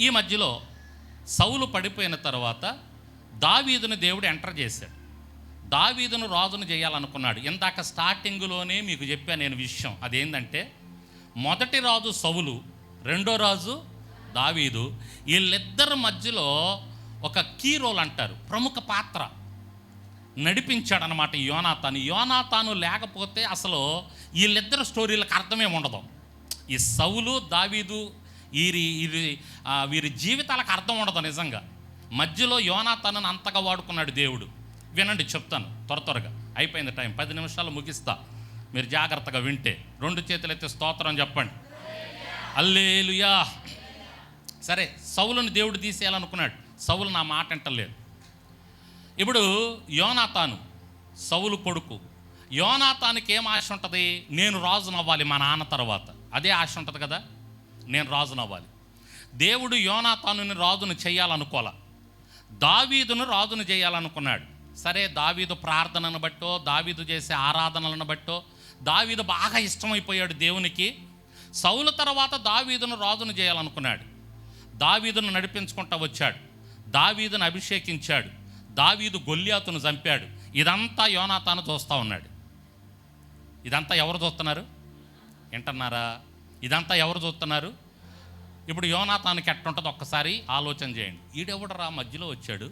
ఈ మధ్యలో సౌలు పడిపోయిన తర్వాత దావీదుని దేవుడు ఎంటర్ చేశాడు. దావీదును రాజును చేయాలనుకున్నాడు. ఇందాక స్టార్టింగ్లోనే మీకు చెప్పాను నేను విషయం. అదేంటంటే మొదటి రాజు సౌలు రెండో రాజు దావీదు. వీళ్ళిద్దరి మధ్యలో ఒక కీ రోల్ అంటారు. ప్రముఖ పాత్ర నడిపించాడనమాట యోనాతాను. యోనాతాను లేకపోతే అసలు వీళ్ళిద్దరు స్టోరీలకు అర్థమే ఉండదు. ఈ సౌలు దావీదు వీరి ఇది వీరి జీవితాలకు అర్థం ఉండదు నిజంగా. మధ్యలో యోనా తనను అంతగా వాడుకున్నాడు దేవుడు. వినండి చెప్తాను త్వర త్వరగా. అయిపోయింది టైం. పది నిమిషాలు ముగిస్తా. మీరు జాగ్రత్తగా వింటే. రెండు చేతులైతే స్తోత్రం చెప్పండి. అల్లేలుయా సరే సౌలుని దేవుడు తీసేయాలనుకున్నాడు. సౌలు నా మాట అంటలేదు ఇప్పుడు యోనాతాను సౌలు కొడుకు. యోనాతానికి ఏం ఆశ ఉంటుంది? నేను రాజునవ్వాలి మా నాన్న తర్వాత. అదే ఆశ ఉంటుంది కదా? నేను రాజునవ్వాలి. దేవుడు యోనా తాను రాజును చేయాలనుకోలే. దావీదును రాజును చేయాలనుకున్నాడు. సరే దావీదు ప్రార్థనను బట్టో దావీదు చేసే ఆరాధనలను బట్టో దావీదు బాగా ఇష్టమైపోయాడు దేవునికి. సౌలు తర్వాత దావీదును రాజును చేయాలనుకున్నాడు. దావీదును నడిపించుకుంటా వచ్చాడు. దావీదును అభిషేకించాడు. దావీదు గొల్లియాతును చంపాడు. ఇదంతా యోనాతాను చూస్తూ ఉన్నాడు. ఇదంతా ఎవరు చూస్తున్నారు? వింటున్నారా? ఇదంతా ఎవరు చూస్తున్నారు? ఇప్పుడు యోనాతానికి ఎట్టుంటుంది ఒక్కసారి ఆలోచన చేయండి. ఈడెవడరా మధ్యలో వచ్చాడు?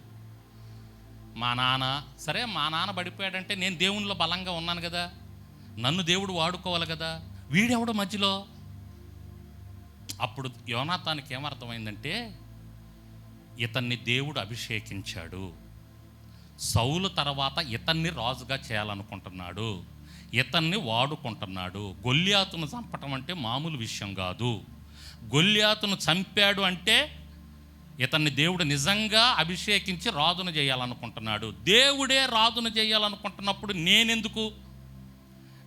మా నాన్న. సరే మా నాన్న పడిపోయాడంటే నేను దేవునిలో బలంగా ఉన్నాను కదా. నన్ను దేవుడు వాడుకోవాలి కదా. వీడెవడు మధ్యలో? అప్పుడు యోనాతానికి ఏమర్థమైందంటే ఇతన్ని దేవుడు అభిషేకించాడు. సౌలు తర్వాత ఇతన్ని రాజుగా చేయాలనుకుంటున్నాడు. ఇతన్ని వాడుకుంటున్నాడు. గొల్లియాతును చంపటం అంటే మామూలు విషయం కాదు. గొల్లియాతును చంపాడు అంటే ఇతన్ని దేవుడు నిజంగా అభిషేకించి రాజును చేయాలనుకుంటున్నాడు. దేవుడే రాజును చేయాలనుకుంటున్నప్పుడు నేనెందుకు?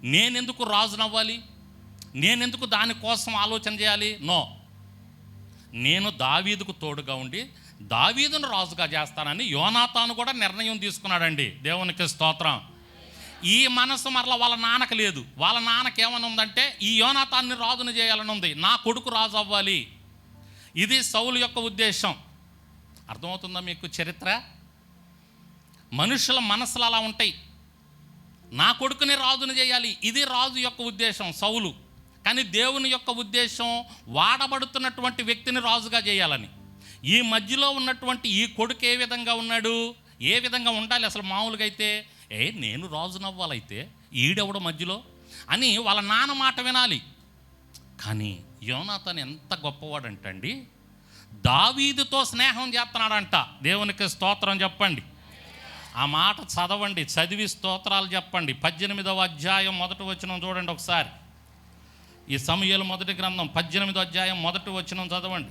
నేనెందుకు రాజునవ్వాలి? నేనెందుకు దానికోసం ఆలోచన చేయాలి? నో. నేను దావీదుకు తోడుగా ఉండి దావీదును రాజుగా చేస్తానని యోనాతాను కూడా నిర్ణయం తీసుకున్నాడండి. దేవునికి స్తోత్రం. ఈ మనసు మరల వాళ్ళ నాన్నకు లేదు. వాళ్ళ నాన్నకి ఏమని ఉందంటే ఈ యోనాతాన్ని రాజును చేయాలని ఉంది నా కొడుకు రాజు అవ్వాలి. ఇది సౌలు యొక్క ఉద్దేశం. అర్థమవుతుందా మీకు చరిత్ర? మనుషుల మనసులు అలా ఉంటాయి. నా కొడుకుని రాజును చేయాలి. ఇది రాజు యొక్క ఉద్దేశం సౌలు. కానీ దేవుని యొక్క ఉద్దేశం వాడబడుతున్నటువంటి వ్యక్తిని రాజుగా చేయాలని. ఈ మధ్యలో ఉన్నటువంటి ఈ కొడుకు ఏ విధంగా ఉన్నాడు? ఏ విధంగా ఉండాలి అసలు మామూలుగా అయితే? ఏ నేను రాజునవ్వాలైతే ఈడెవడ మధ్యలో అని వాళ్ళ నాన్న మాట వినాలి. కానీ యోనాథన్ ఎంత గొప్పవాడంటండి. దావీదుతో స్నేహం చేస్తున్నాడంట దేవునికి స్తోత్రం చెప్పండి. ఆ మాట చదవండి చదివి స్తోత్రాలు చెప్పండి. పద్దెనిమిదవ అధ్యాయం మొదటి వచ్చినం చూడండి ఒకసారి. ఈ సమయాలు మొదటి గ్రంథం పద్దెనిమిదో అధ్యాయం మొదటి వచనం చదవండి.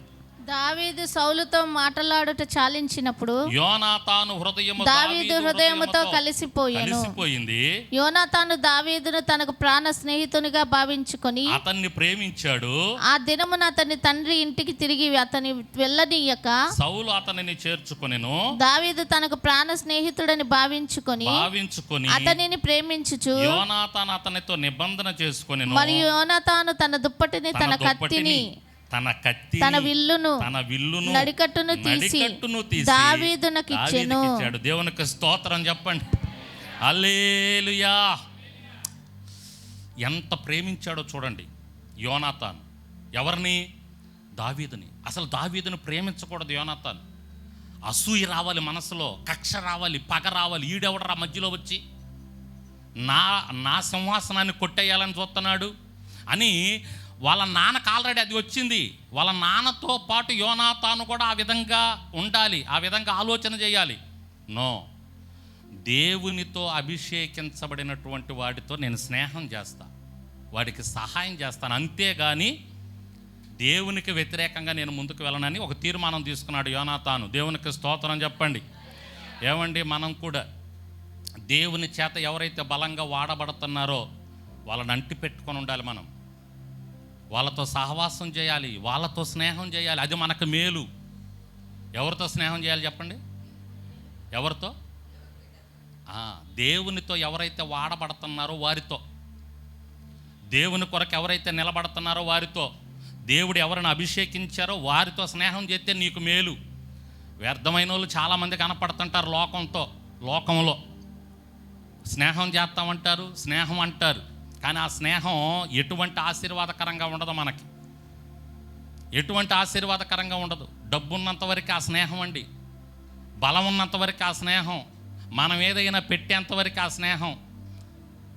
దావీదు సౌలుతో మాటలాడుట చాలించినప్పుడు యోనాతాను హృదయము దావీదు హృదయముతో కలిసిపోయాను. కలిసిపోయింది. యోనాతాను దావీదును తనకు ప్రాణ స్నేహితునిగా భావించుకొని అతన్ని ప్రేమించాడు. ఆ దినమున అతని తండ్రి ఇంటికి తిరిగి అతని వెళ్ళనీయక సౌలు అతనిని చేర్చుకొనెను. దావీదు తనకు ప్రాణ స్నేహితుడని భావించుకొని భావించుకొని అతనిని ప్రేమించుచు యోనాతాను అతనితో నిబంధన చేసుకొనెను. మరియు యోనాతాను తన దుప్పటిని తన కత్తిని తన కత్తి తన విల్లును తన విల్లును నడికట్టును తీసి. దావీదుకి ఇచ్చాడు. దేవునికి స్తోత్రం చెప్పండి. అల్లేలుయా ఎంత ప్రేమించాడో చూడండి. యోనాతాన్. ఎవరిని? దావీదుని. అసలు దావీదుని ప్రేమించకూడదు యోనాతాన్. అసూయ రావాలి మనసులో కక్ష రావాలి పగ రావాలి. ఈడెవడరా మధ్యలో వచ్చి? నా నా సింహాసనాన్ని కొట్టేయాలని చూస్తున్నాడు అని వాళ్ళ నాన్నకు ఆల్రెడీ అది వచ్చింది. వాళ్ళ నాన్నతో పాటు యోనాతాను కూడా ఆ విధంగా ఉండాలి ఆ విధంగా ఆలోచన చేయాలి. నో. దేవునితో అభిషేకించబడినటువంటి వాడితో నేను స్నేహం చేస్తా. వాడికి సహాయం చేస్తాను. అంతేగాని దేవునికి వ్యతిరేకంగా నేను ముందుకు వెళ్ళనని ఒక తీర్మానం తీసుకున్నాడు యోనాతాను. దేవునికి స్తోత్రం చెప్పండి. ఏమండి? మనం కూడా దేవుని చేత ఎవరైతే బలంగా వాడబడుతున్నారో వాళ్ళని అంటి పెట్టుకొని ఉండాలి మనం. వాళ్ళతో సహవాసం చేయాలి వాళ్ళతో స్నేహం చేయాలి. అది మనకు మేలు. ఎవరితో స్నేహం చేయాలి చెప్పండి? ఎవరితో? దేవునితో ఎవరైతే వాడబడుతున్నారో వారితో. దేవుని కొరకు ఎవరైతే నిలబడుతున్నారో వారితో. దేవుడు ఎవరిని అభిషేకించారో వారితో స్నేహం చేస్తే నీకు మేలు. వ్యర్థమైన వాళ్ళు చాలామంది కనపడుతుంటారు లోకంతో లోకంలో. స్నేహం చేస్తామంటారు స్నేహం అంటారు. కానీ ఆ స్నేహం ఎటువంటి ఆశీర్వాదకరంగా ఉండదు మనకి. ఎటువంటి ఆశీర్వాదకరంగా ఉండదు. డబ్బు ఉన్నంతవరకు ఆ స్నేహం అండి. బలం ఉన్నంతవరకు ఆ స్నేహం. మనం ఏదైనా పెట్టేంతవరకు ఆ స్నేహం.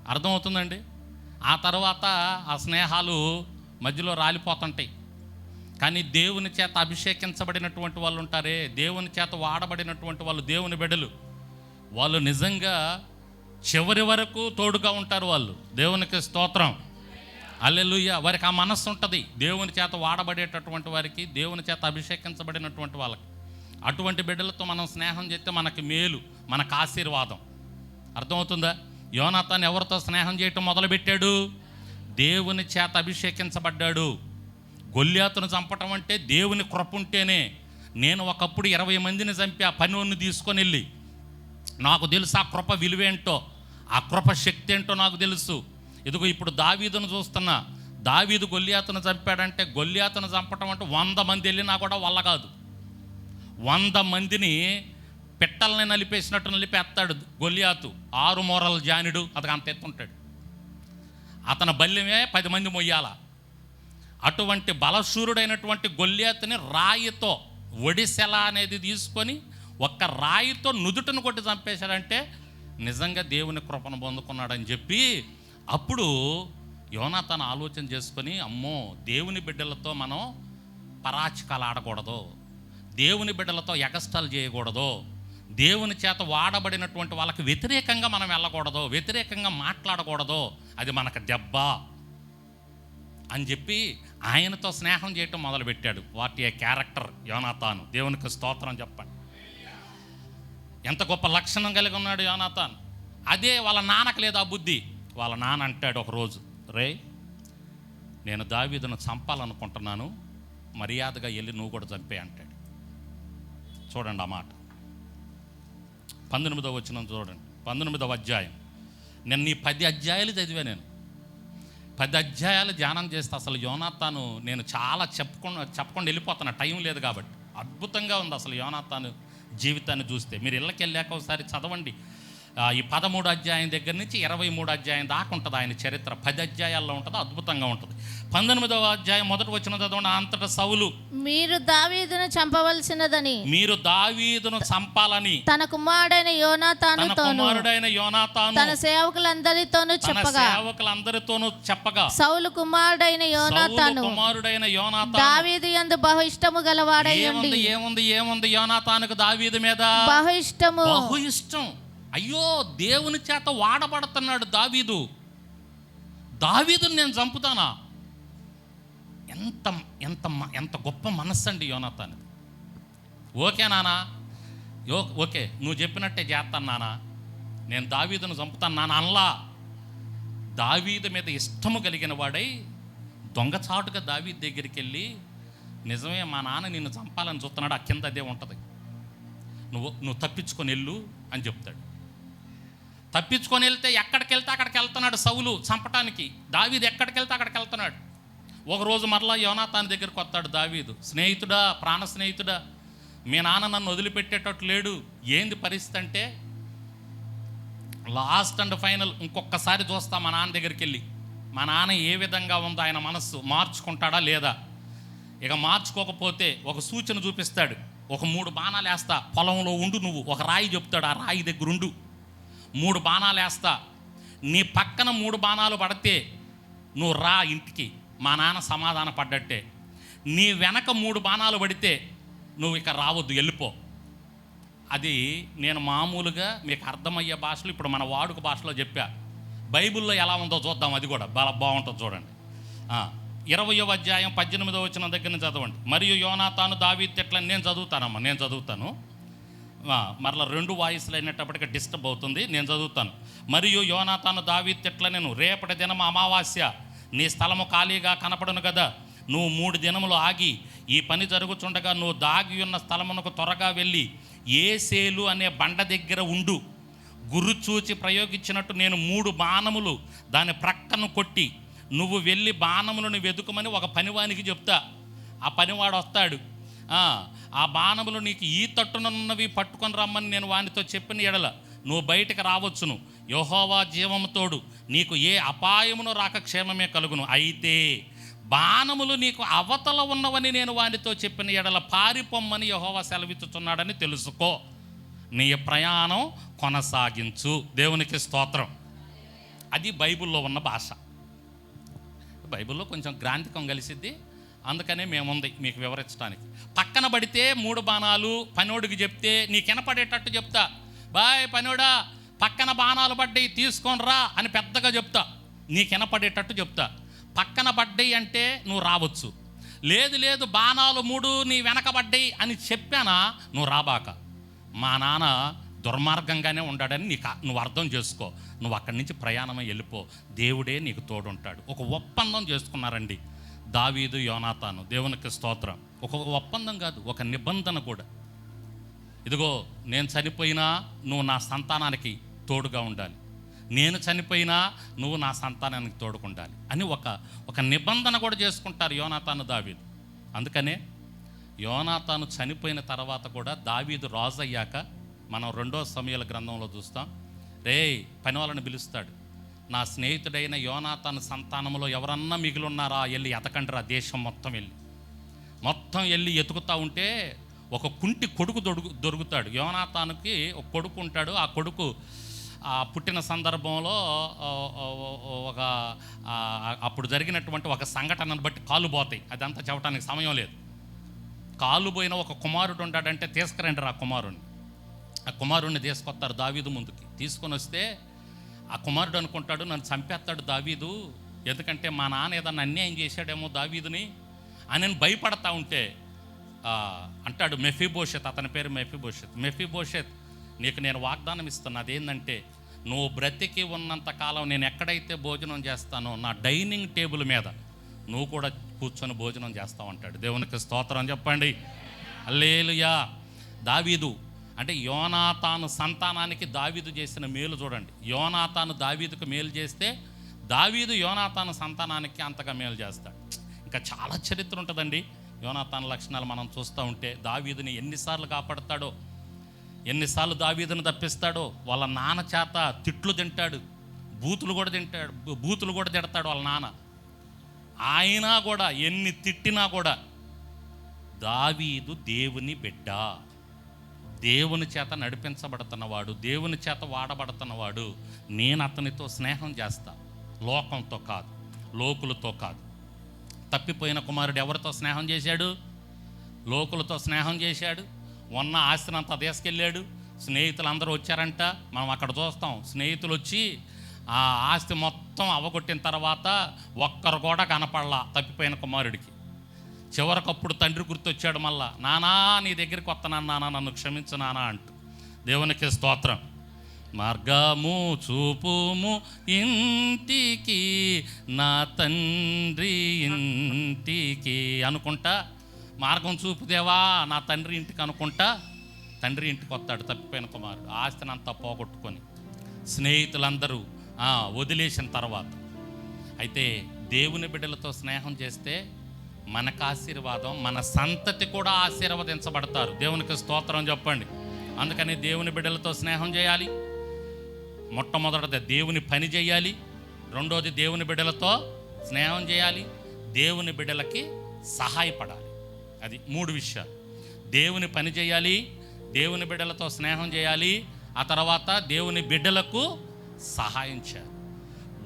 అర్థమవుతుందండి? ఆ తర్వాత ఆ స్నేహాలు మధ్యలో రాలిపోతుంటాయి. కానీ దేవుని చేత అభిషేకించబడినటువంటి వాళ్ళు ఉంటారే. దేవుని చేత వాడబడినటువంటి వాళ్ళు దేవుని బిడ్డలు. వాళ్ళు నిజంగా చివరి వరకు తోడుగా ఉంటారు వాళ్ళు. దేవునికి స్తోత్రం. అల్లెలుయ్య వారికి ఆ మనస్సు ఉంటుంది. దేవుని చేత వాడబడేటటువంటి వారికి దేవుని చేత అభిషేకించబడినటువంటి వాళ్ళకి. అటువంటి బిడ్డలతో మనం స్నేహం చేస్తే మనకి మేలు మనకు ఆశీర్వాదం. అర్థమవుతుందా? యోనాథాన్ని ఎవరితో స్నేహం చేయటం మొదలుపెట్టాడు? దేవుని చేత అభిషేకించబడ్డాడు. గొల్యాతును చంపటం అంటే దేవుని కృప ఉంటేనే నేను ఒకప్పుడు ఇరవై మందిని చంపి ఆ పని తీసుకొని వెళ్ళి నాకు తెలుసు ఆ కృప విలువేంటో. ఆ కృప శక్తి ఏంటో నాకు తెలుసు. ఇదిగో ఇప్పుడు దావీదును చూస్తున్నా దావీదు గొల్లియాతను చంపాడంటే గొల్లియాతను చంపటం అంటే వంద మంది వెళ్ళినా కూడా వల్ల కాదు. వంద మందిని పిట్టల్ని నలిపేసినట్టు నలిపేస్తాడు గొల్లియాతు. ఆరు మూరల జానుడు అతను అంత ఎత్తుంటాడు అతని బల్యమే పది మంది మొయ్యాల. అటువంటి బలశూరుడైనటువంటి గొల్లియాతుని రాయితో ఒడిసెల అనేది తీసుకొని ఒక్క రాయితో నుదుటను కొట్టి చంపేశాడంటే నిజంగా దేవుని కృపను పొందుకున్నాడని చెప్పి అప్పుడు యోనాతను ఆలోచన చేసుకొని అమ్మో దేవుని బిడ్డలతో మనం పరాచకాలు ఆడకూడదు. దేవుని బిడ్డలతో ఎగస్టాలు చేయకూడదు. దేవుని చేత వాడబడినటువంటి వాళ్ళకి వ్యతిరేకంగా మనం వెళ్ళకూడదు. వ్యతిరేకంగా మాట్లాడకూడదు. అది మనకు దెబ్బ అని చెప్పి ఆయనతో స్నేహం చేయటం మొదలుపెట్టాడు. వాటి ఏ క్యారెక్టర్ యోనాతాను. దేవునికి స్తోత్రం చెప్పండి. ఎంత గొప్ప లక్షణం కలిగి ఉన్నాడు యోనాథాన్ అదే వాళ్ళ నాన్నకు లేదు ఆ బుద్ధి. వాళ్ళ నాన్న అంటాడు ఒకరోజు రే నేను దావీదును చంపాలనుకుంటున్నాను మర్యాదగా వెళ్ళి నువ్వు కూడా చంపే అంటాడు. చూడండి ఆ మాట. పంతొమ్మిదవ వచ్చిన చూడండి. పంతొమ్మిదవ అధ్యాయం. నేను ఈ పది అధ్యాయాలు చదివా నేను. పది అధ్యాయాలు ధ్యానం చేస్తే అసలు యోనాతాను నేను చాలా చెప్పుకుండా చెప్పకుండా వెళ్ళిపోతున్నా. టైం లేదు కాబట్టి. అద్భుతంగా ఉంది అసలు యోనాతాను. జీవితాన్ని చూస్తే. మీరు ఇళ్ళకి వెళ్ళాక ఒకసారి చదవండి. ఈ పదమూడు అధ్యాయం దగ్గర నుంచి ఇరవై మూడు అధ్యాయం దాకా ఉంటుంది ఆయన చరిత్ర. పది అధ్యాయాల్లో ఉంటుంది అద్భుతంగా ఉంటుంది. పంతొమ్మిదవ అధ్యాయం మొదటి వచ్చిన చదవండి అంతటా సౌలు. మీరు దావీదును చంపవలసినదని మీరు దావీదును చంపాలని. తన కుమారుడైన తన యోనాతానుతోను కుమారుడైన యోనాతాను తన సేవకులందరితోనూ తన చెప్పగా. సేవకులందరితోనూ చెప్పగా. సౌలు కుమారుడైన యోనాతాను కుమారుడైన యోనాతాను. దావీదు యందు బహు ఇష్టము గలవాడయ్యండి ఏముంది ఏముంది ఏముంది యోనాతానుకు దావీదు మీద? బహు ఇష్టము బహు ఇష్టం అయ్యో దేవుని చేత వాడబడుతున్నాడు దావీదు. దావీదుని నేను చంపుతానా? ఎంత ఎంత మ- ఎంత గొప్ప మనస్సు అండి యోనాతాను. ఓకే నానా? యో ఓకే నువ్వు చెప్పినట్టే చేస్తాను నానా. నేను దావీదును చంపుతాను నాన్న అనలా. దావీదు మీద ఇష్టము కలిగిన వాడై దొంగచాటుగా దావీదు దగ్గరికి వెళ్ళి నిజమే మా నాన్న నిన్ను చంపాలని చూస్తున్నాడు ఆ కింద అదే ఉంటుంది. నువ్వు నువ్వు తప్పించుకొని వెళ్ళు అని చెప్తాడు. తప్పించుకొని వెళ్తే ఎక్కడికి వెళ్తే అక్కడికి వెళ్తున్నాడు సౌలు చంపటానికి. దావీదు ఎక్కడికి వెళ్తే అక్కడికి వెళ్తున్నాడు. ఒకరోజు మరలా యోనాతాన్ దగ్గరికి వస్తాడు దావీదు. స్నేహితుడా ప్రాణ స్నేహితుడా మీ నాన్న నన్ను వదిలిపెట్టేటట్టు లేడు. ఏంది పరిస్థితి అంటే లాస్ట్ అండ్ ఫైనల్ ఇంకొకసారి చూస్తా మా నాన్న దగ్గరికి వెళ్ళి. మా నాన్న ఏ విధంగా ఉందో ఆయన మనస్సు మార్చుకుంటాడా లేదా? ఇక మార్చుకోకపోతే ఒక సూచన చూపిస్తాడు. ఒక మూడు బాణాలు వేస్తా పొలంలో ఉండు నువ్వు. ఒక రాయి చెప్తాడు. ఆ రాయి దగ్గరుండు. మూడు బాణాలు వేస్తా. నీ పక్కన మూడు బాణాలు పడితే నువ్వు రా ఇంటికి. మా నాన్న సమాధాన పడ్డట్టే. నీ వెనక మూడు బాణాలు పడితే నువ్వు ఇక రావద్దు వెళ్ళిపో. అది నేను మామూలుగా మీకు అర్థమయ్యే భాషలో ఇప్పుడు మన వాడుక భాషలో చెప్పా. బైబిల్లో ఎలా ఉందో చూద్దాం అది కూడా బాగా బాగుంటుంది చూడండి. ఇరవయో అధ్యాయం పద్దెనిమిదో వచ్చిన దగ్గర నుంచి చదవండి. మరియు యోనాతాను దావీ తిట్లని నేను చదువుతానమ్మా నేను చదువుతాను. మరలా రెండు వాయిస్లు అయినప్పటికీ డిస్టర్బ్ అవుతుంది. నేను చదువుతాను. మరియు యోనాతాను దావీ తిట్ల నేను రేపటి దినం అమావాస్య నీ స్థలము ఖాళీగా కనపడను కదా. నువ్వు మూడు దినములు ఆగి ఈ పని జరుగుతుండగా నువ్వు దాగి ఉన్న స్థలమునకు త్వరగా వెళ్ళి ఏసేలు అనే బండ దగ్గర ఉండు. గురు చూచి ప్రయోగించినట్టు నేను మూడు బాణములు దాని ప్రక్కను కొట్టి నువ్వు వెళ్ళి బాణములను వెతుకమని ఒక పనివానికి చెప్తా. ఆ పనివాడు వస్తాడు. ఆ, బాణములు నీకు ఈ తట్టునున్నవి పట్టుకొని రమ్మని నేను వానితో చెప్పిన ఎడల నువ్వు బయటకు రావచ్చును. యహోవా జీవముతోడు నీకు ఏ అపాయమును రాక క్షేమమే కలుగును. అయితే బాణములు నీకు అవతల ఉన్నవని నేను వానితో చెప్పిన ఎడల పారిపోమ్మని యహోవా సెలవిచ్చుతున్నాడని తెలుసుకో. నీ ప్రయాణం కొనసాగించు. దేవునికి స్తోత్రం. అది బైబిల్లో ఉన్న భాష. బైబిల్లో కొంచెం గ్రాంధికం కలిసిద్ది. అందుకనే మేముంది మీకు వివరించడానికి పక్కన పడితే మూడు బాణాలు పనోడికి చెప్తే నీకు వినపడేటట్టు చెప్తా. బాయ్ పనోడా పక్కన బాణాలు పడ్డాయి తీసుకొని రా అని పెద్దగా చెప్తా. నీకు వినపడేటట్టు చెప్తా. పక్కన పడ్డాయి అంటే నువ్వు రావచ్చు. లేదు లేదు బాణాలు మూడు నీ వెనకబడ్డాయి అని చెప్పానా నువ్వు రాబాక. మా నాన్న దుర్మార్గంగానే ఉండాడని నీకు నువ్వు అర్థం చేసుకో. నువ్వు అక్కడి నుంచి ప్రయాణమై వెళ్ళిపో. దేవుడే నీకు తోడుంటాడు. ఒక ఒప్పందం చేసుకున్నారండి. దావీదు యోనాతాను. దేవునికి స్తోత్రం. ఒక ఒప్పందం కాదు ఒక నిబంధన కూడా. ఇదిగో నేను చనిపోయినా నువ్వు నా సంతానానికి తోడుగా ఉండాలి. నేను చనిపోయినా నువ్వు నా సంతానానికి తోడుకుండాలి అని ఒక ఒక నిబంధన కూడా చేసుకుంటారు యోనాతాను దావీదు. అందుకనే యోనాతాను చనిపోయిన తర్వాత కూడా దావీదు రాజు అయ్యాక మనం రెండో సమయాల గ్రంథంలో చూస్తాం రే పని వాళ్ళని పిలుస్తాడు. నా స్నేహితుడైన యోనాతన్ సంతానంలో ఎవరన్నా మిగిలిన్నారా? వెళ్ళి ఎతకండిరా దేశం మొత్తం వెళ్ళి. మొత్తం వెళ్ళి ఎతుకుతా ఉంటే ఒక కుంటి కొడుకు దొరుకు దొరుకుతాడు. యోనాతానికి ఒక కొడుకు ఉంటాడు. ఆ కొడుకు ఆ పుట్టిన సందర్భంలో ఒక అప్పుడు జరిగినటువంటి ఒక సంఘటనను బట్టి కాలు పోతాయి. అదంతా చెప్పడానికి సమయం లేదు. కాలు పోయిన ఒక కుమారుడు ఉంటాడంటే తీసుకురండి రా కుమారుణ్ణి. ఆ కుమారుణ్ణి తీసుకొస్తారు దావీదు ముందుకి. తీసుకొని వస్తే ఆ కుమారుడు అనుకుంటాడు నన్ను చంపేస్తాడు దావీదు. ఎందుకంటే మా నాన్న ఏదన్నా అన్యాయం చేశాడేమో దావీదుని. అని నేను భయపడతా ఉంటే అంటాడు మెఫీభోషత్ అతని పేరు మెఫీభోషత్ మెఫీభోషత్ నీకు నేను వాగ్దానం ఇస్తాను అదేంటంటే నువ్వు బ్రతికి ఉన్నంత కాలం నేను ఎక్కడైతే భోజనం చేస్తానో నా డైనింగ్ టేబుల్ మీద నువ్వు కూడా కూర్చొని భోజనం చేస్తావు అంటాడు. దేవునికి స్తోత్రం చెప్పండి. అల్లేలుయా దావీదు అంటే యోనాతాను సంతానానికి దావీదు చేసిన మేలు చూడండి. యోనాతాను దావీదుకు మేలు చేస్తే దావీదు యోనాతాను సంతానానికి అంతగా మేలు చేస్తాడు. ఇంకా చాలా చరిత్ర ఉంటుందండి. యోనాతాను లక్షణాలు మనం చూస్తూ ఉంటే దావీదుని ఎన్నిసార్లు కాపాడతాడో ఎన్నిసార్లు దావీదును తప్పిస్తాడో వాళ్ళ నాన్న చేత తిట్లు తింటాడు బూతులు కూడా తింటాడు బూతులు కూడా తిడతాడు వాళ్ళ నాన్న. ఆయన కూడా ఎన్ని తిట్టినా కూడా దావీదు దేవుని బిడ్డ. దేవుని చేత నడిపించబడుతున్నవాడు దేవుని చేత వాడబడుతున్నవాడు నేను అతనితో స్నేహం చేస్తా. లోకంతో కాదు లోకులతో కాదు. తప్పిపోయిన కుమారుడు ఎవరితో స్నేహం చేశాడు? లోకులతో స్నేహం చేశాడు. ఉన్న ఆస్తినంతా తీసుకెళ్ళాడు. స్నేహితులు అందరూ వచ్చారంట. మనం అక్కడ చూస్తాం. స్నేహితులు వచ్చి ఆ ఆస్తి మొత్తం అవగొట్టిన తర్వాత ఒక్కరు కూడా కనపడలా తప్పిపోయిన కుమారుడికి. చివరకప్పుడు తండ్రి గుర్తొచ్చాడు మళ్ళా నానా నీ దగ్గరికి వస్తున్నాను నానా నన్ను క్షమించు నానా అంటూ. దేవునికి స్తోత్రం. మార్గము చూపుము ఇంటికి నా తండ్రి ఇంటికి అనుకుంటా. మార్గం చూపుదేవా నా తండ్రి ఇంటికి అనుకుంటా. తండ్రి ఇంటికి వస్తాడు తప్పిపోయిన కుమారుడు. ఆస్తినంతా పోగొట్టుకొని స్నేహితులందరూ వదిలేసిన తర్వాత. అయితే దేవుని బిడ్డలతో స్నేహం చేస్తే మనకు ఆశీర్వాదం మన సంతతి కూడా ఆశీర్వదించబడతారు. దేవునికి స్తోత్రం చెప్పండి. అందుకని దేవుని బిడ్డలతో స్నేహం చేయాలి. మొట్టమొదటిది దేవుని పని చేయాలి. రెండోది దేవుని బిడ్డలతో స్నేహం చేయాలి. దేవుని బిడ్డలకి సహాయపడాలి. అది మూడు విషయాలు. దేవుని పని చేయాలి దేవుని బిడ్డలతో స్నేహం చేయాలి ఆ తర్వాత దేవుని బిడ్డలకు సహాయం చేయాలి.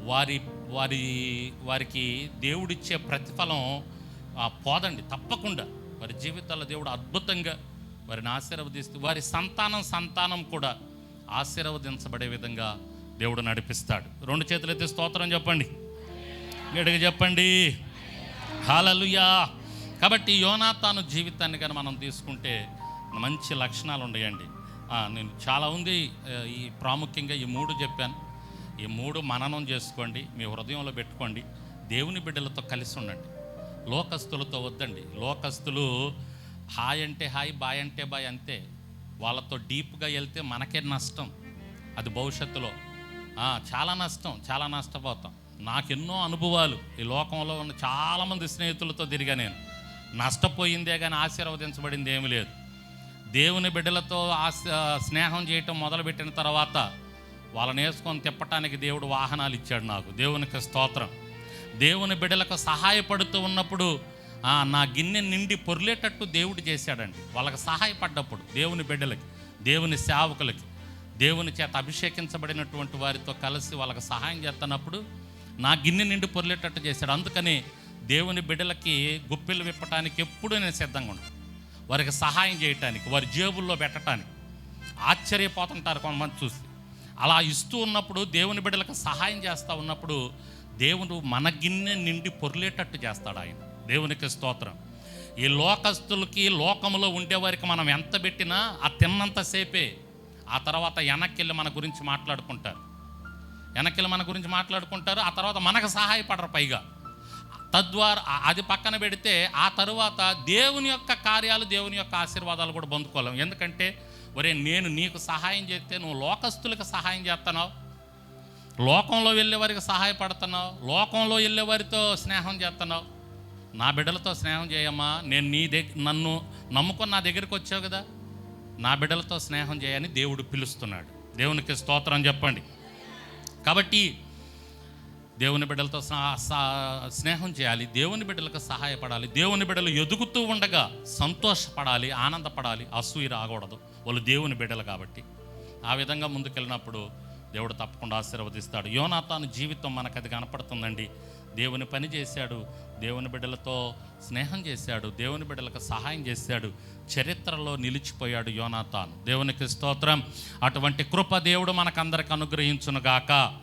వారి వారి వారికి దేవుడిచ్చే ప్రతిఫలం ఆ, పోదండి తప్పకుండా. వారి జీవితాల దేవుడు అద్భుతంగా వారిని ఆశీర్వదిస్తూ వారి సంతానం సంతానం కూడా ఆశీర్వదించబడే విధంగా దేవుడు నడిపిస్తాడు. రెండు చేతులైతే స్తోత్రం చెప్పండి. గడిగా చెప్పండి. హాలలుయా కాబట్టి యోనాతాను జీవితాన్ని కానీ మనం తీసుకుంటే మంచి లక్షణాలు ఉన్నాయండి. నేను చాలా ఉంది ఈ ప్రాముఖ్యంగా ఈ మూడు చెప్పాను. ఈ మూడు మననం చేసుకోండి మీ హృదయంలో పెట్టుకోండి. దేవుని బిడ్డలతో కలిసి ఉండండి. లోకస్తులతో వద్దండి. లోకస్తులు హాయ్ అంటే హాయ్ బాయ్ అంటే బాయ్ అంతే. వాళ్ళతో డీప్గా వెళ్తే మనకే నష్టం. అది భవిష్యత్తులో. చాలా నష్టం చాలా నష్టపోతాం. నాకెన్నో అనుభవాలు. ఈ లోకంలో ఉన్న చాలామంది స్నేహితులతో తిరిగా నేను. నష్టపోయిందే కానీ ఆశీర్వదించబడింది ఏమి లేదు. దేవుని బిడ్డలతో ఆశ స్నేహం చేయటం మొదలుపెట్టిన తర్వాత వాళ్ళని వేసుకొని తిప్పటానికి దేవుడు వాహనాలు ఇచ్చాడు నాకు. దేవునికి స్తోత్రం. దేవుని బిడ్డలకు సహాయపడుతూ ఉన్నప్పుడు నా గిన్నె నిండి పొర్లేటట్టు దేవుడు చేశాడండి. వాళ్ళకి సహాయపడ్డప్పుడు దేవుని బిడ్డలకి దేవుని సేవకులకి దేవుని చేత అభిషేకించబడినటువంటి వారితో కలిసి వాళ్ళకి సహాయం చేస్తున్నప్పుడు నా గిన్నె నిండి పొర్లేటట్టు చేశాడు. అందుకని దేవుని బిడ్డలకి గుప్పిలు విప్పటానికి ఎప్పుడూ నేను సిద్ధంగా ఉంటాను వారికి సహాయం చేయటానికి వారి జేబుల్లో పెట్టడానికి ఆశ్చర్యపోతుంటారు కొంతమంది చూసి. అలా ఇస్తూ ఉన్నప్పుడు దేవుని బిడ్డలకు సహాయం చేస్తూ ఉన్నప్పుడు దేవుడు మన గిన్నె నిండి పొర్లేటట్టు చేస్తాడు ఆయన. దేవునికి స్తోత్రం. ఈ లోకస్తులకి లోకంలో ఉండేవారికి మనం ఎంత పెట్టినా ఆ తిన్నంతసేపే ఆ తర్వాత వెనక్కి మన గురించి మాట్లాడుకుంటారు. వెనక్కి మన గురించి మాట్లాడుకుంటారు. ఆ తర్వాత మనకు సహాయపడరు పైగా. తద్వారా అది పక్కన పెడితే ఆ తరువాత దేవుని యొక్క కార్యాలు దేవుని యొక్క ఆశీర్వాదాలు కూడా పొందుకోలేం. ఎందుకంటే ఒరే నేను నీకు సహాయం చేస్తే నువ్వు లోకస్తులకు సహాయం చేస్తున్నావు. లోకంలో వెళ్ళేవారికి సహాయపడుతున్నావు లోకంలో వెళ్ళేవారితో స్నేహం చేస్తున్నావు. నా బిడ్డలతో స్నేహం చేయమ్మా. నేను నీ దగ్గర నన్ను నమ్ముకొని నా దగ్గరికి వచ్చావు కదా. నా బిడ్డలతో స్నేహం చేయని దేవుడు పిలుస్తున్నాడు. దేవునికి స్తోత్రం చెప్పండి. కాబట్టి దేవుని బిడ్డలతో స్నేహం చేయాలి దేవుని బిడ్డలకు సహాయపడాలి దేవుని బిడ్డలు ఎదుగుతూ ఉండగా సంతోషపడాలి ఆనందపడాలి అసూయ రాకూడదు. వాళ్ళు దేవుని బిడ్డలు కాబట్టి. ఆ విధంగా ముందుకెళ్ళినప్పుడు దేవుడు తప్పకుండా ఆశీర్వదిస్తాడు. యోనాతాను జీవితం మనకు అది కనపడుతుందండి. దేవుని పని చేశాడు. దేవుని బిడ్డలతో స్నేహం చేశాడు. దేవుని బిడ్డలకు సహాయం చేశాడు. చరిత్రలో నిలిచిపోయాడు యోనాతాను. దేవునికి స్తోత్రం. అటువంటి కృప దేవుడు మనకందరికి అనుగ్రహించునుగాక.